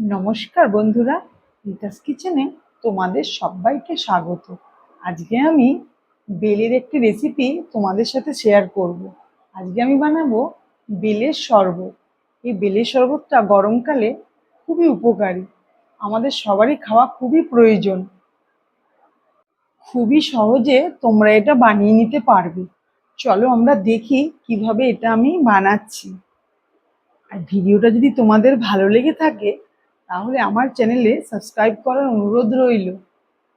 নমস্কার বন্ধুরা রিতাস কিচেনে তোমাদের সবাইকে স্বাগত। আজকে আমি বেলের একটি রেসিপি তোমাদের সাথে শেয়ার করব। আজকে আমি বানাবো বেলের শরবত। এই বেলের শরবতটা গরমকালে খুবই উপকারী। আমাদের সবারই খাওয়া খুবই প্রয়োজন। খুবই সহজে তোমরা এটা বানিয়ে নিতে পারবে। চলো আমরা দেখি কীভাবে এটা আমি বানাচ্ছি। আর ভিডিওটা যদি তোমাদের ভালো লেগে থাকে তাহলে আমার চ্যানেলে সাবস্ক্রাইব করার অনুরোধ রইল।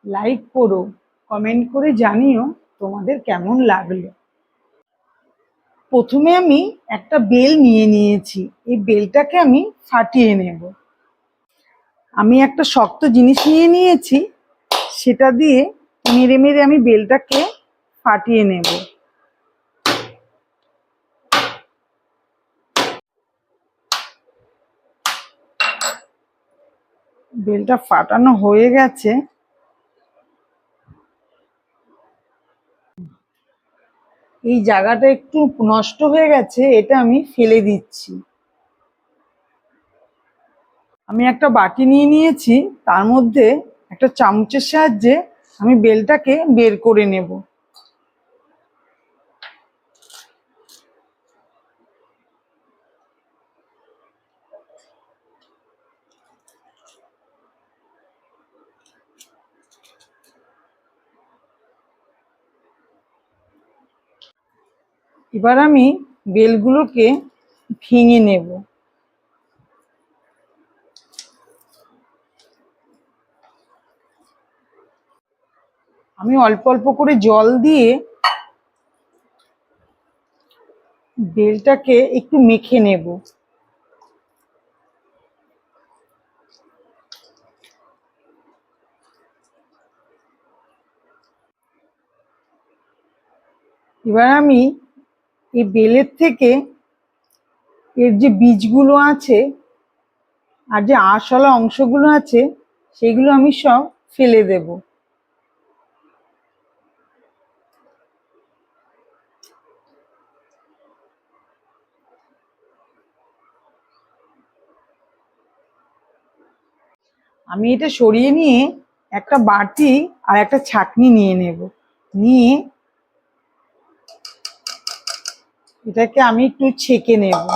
লাইক করো, কমেন্ট করে জানিও তোমাদের কেমন লাগল। প্রথমে আমি একটা বেল নিয়ে নিয়েছি, এই বেলটাকে আমি ফাটিয়ে নেব। আমি একটা শক্ত জিনিস নিয়ে নিয়েছি, সেটা দিয়ে মেরে মেরে আমি বেলটাকে ফাটিয়ে নেব। বেলটা ফাটানো হয়ে গেছে। এই জায়গাটা একটু নষ্ট হয়ে গেছে, এটা আমি ফেলে দিচ্ছি। আমি একটা বাটি নিয়ে নিয়েছি, তার মধ্যে একটা চামচের সাহায্যে আমি বেলটাকে বের করে নেব। এবার আমি বেলগুলোকে ভেঙে নেব। আমি অল্প অল্প করে জল দিয়ে বেলটাকে একটু মেখে নেব। এবার আমি এই বেলের থেকে এর যে বীজগুলো আছে আর যে আঁশওয়ালা অংশগুলো আছে, সেগুলো আমি সব ফেলে দেব। আমি এটা সরিয়ে নিয়ে একটা বাটি আর একটা ছাকনি নিয়ে নেব। নিয়ে এটাকে আমি একটু ছেঁকে নেব।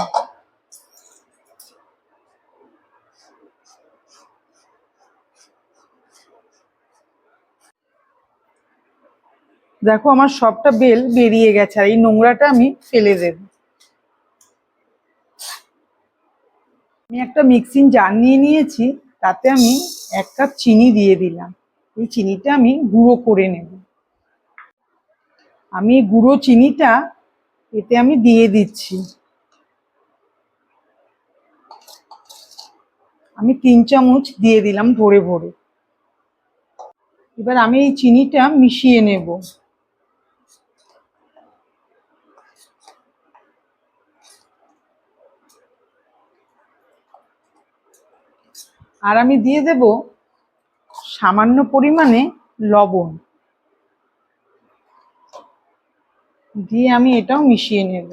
দেখো আমার সবটা বেল বেরিয়ে গেছে, আর এই নোংরাটা আমি ফেলে দেব। আমি একটা মিক্সিং জার নিয়ে নিয়েছি, তাতে আমি এক কাপ চিনি দিয়ে দিলাম। এই চিনিটা আমি গুঁড়ো করে নেব। আমি গুঁড়ো চিনিটা এতে আমি দিয়ে দিচ্ছি। আমি তিন চামচ দিয়ে দিলাম ভরে ভরে। এবার আমি এই চিনিটা মিশিয়ে নেব। আর আমি দিয়ে দেব সামান্য পরিমাণে লবণ। দিয়ে আমি এটাও মিশিয়ে নেব।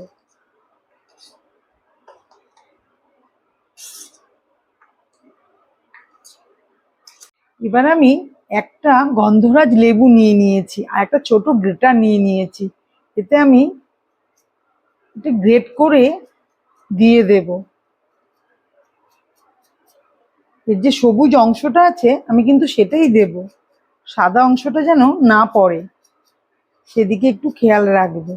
এবার আমি একটা গন্ধরাজ লেবু নিয়ে নিয়েছি আর একটা ছোট গ্রেটার নিয়ে নিয়েছি। এতে আমি এটা গ্রেট করে দিয়ে দেব। এর যে সবুজ অংশটা আছে, আমি কিন্তু সেটাই দেব। সাদা অংশটা যেন না পড়ে। সেদিকে একটু খেয়াল রাখবে।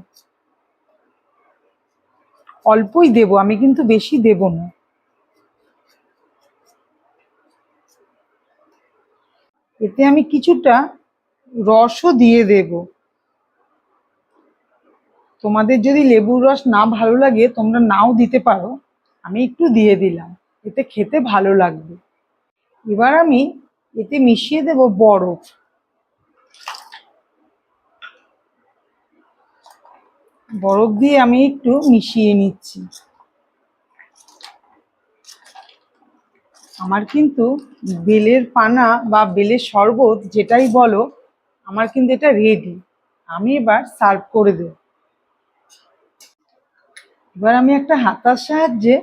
অল্পই দেব, আমি কিন্তু বেশি দেব না। এতে আমি কিছুটা রসও দিয়ে দেব। তোমাদের যদি লেবুর রস না ভালো লাগে, তোমরা নাও দিতে পারো। আমি একটু দিয়ে দিলাম, এতে খেতে ভালো লাগবে। এবার আমি এতে মিশিয়ে দেব বরফ। বরফ দিয়ে আমি একটু মিশিয়ে নিচ্ছি। আমার কিন্তু বেলের পানা বা বেলের শরবত যেটাই বলো, আমার কিন্তু এটা রেডি আমি এবার সার্ভ করে দেব। এবার আমি একটা হাতার সাহায্যে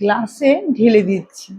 গ্লাসে ঢেলে দিচ্ছি।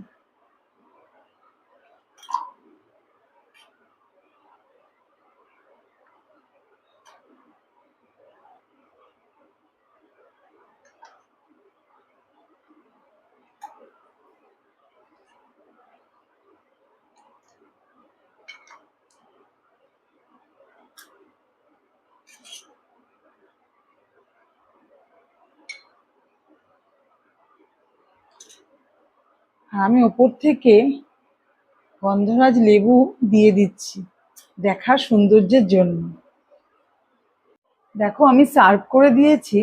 আমি ওপর থেকে গন্ধরাজ লেবু দিয়ে দিচ্ছি দেখার সৌন্দর্যের জন্য। দেখো, আমি সার্ভ করে দিয়েছি।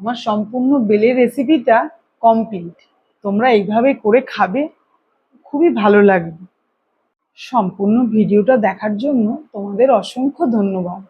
আমার সম্পূর্ণ বেলের রেসিপিটা কমপ্লিট। তোমরা এইভাবে করে খাবে, খুবই ভালো লাগবে। সম্পূর্ণ ভিডিওটা দেখার জন্য তোমাদের অসংখ্য ধন্যবাদ।